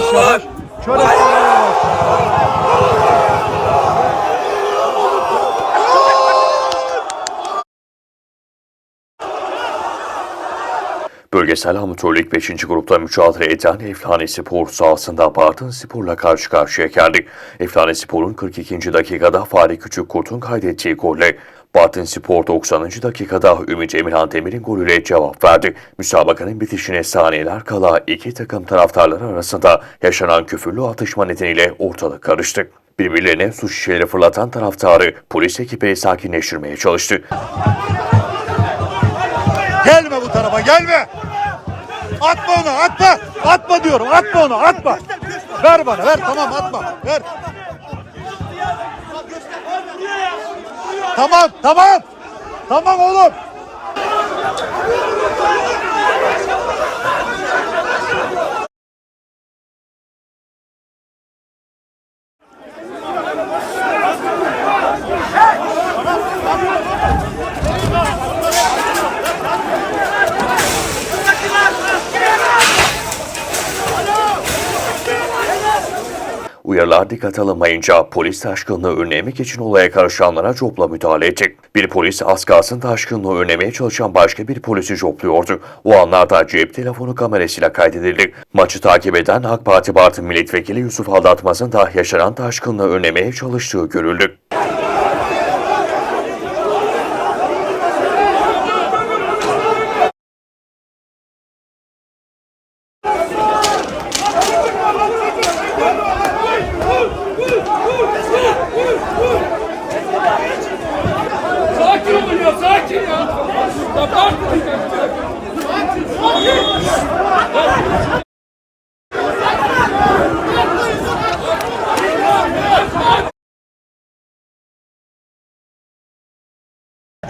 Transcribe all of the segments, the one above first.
Yavaş yavaş. Yavaş. Bölgesel amatörlük 5. grupta mücadele eden Eflane Spor sahasında Bartın Spor'la karşı karşıya geldi. Eflane Spor'un 42. dakikada Fahri Küçükkurt'un kaydettiği golle Bartın Spor 90. dakikada Ümit Emirhan Demir'in golüyle cevap verdi. Müsabakanın bitişine saniyeler kala iki takım taraftarları arasında yaşanan küfürlü atışma nedeniyle ortalık karıştı. Birbirlerine su şişeleri fırlatan taraftarı polis ekibi sakinleştirmeye çalıştı. Gelme bu tarafa gelme. Atma onu atma. Atma diyorum atma onu atma. Ver bana ver tamam atma ver. Tamam tamam. Tamam oğlum. Uyarılar dikkate alınmayınca polis taşkınlığı önlemek için olaya karışanlara copla müdahale etti. Bir polis az kalsın taşkınlığı önlemeye çalışan başka bir polisi copluyordu. O anlarda cep telefonu kamerasıyla kaydedildi. Maçı takip eden AK Parti Bartın Milletvekili Yusuf Aldatmaz'ın da yaşanan taşkınlığı önlemeye çalıştığı görüldü.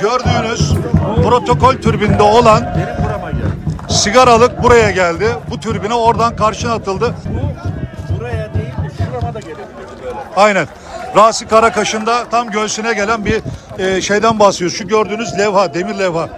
Gördüğünüz protokol türbinde olan sigaralık buraya geldi. Bu türbine oradan karşına atıldı. Buraya değil de şurama da gelebilir böyle. Aynen. Rasi Karakaş'ın da tam göğsüne gelen bir e, şeyden bahsediyoruz. Şu gördüğünüz levha, demir levha.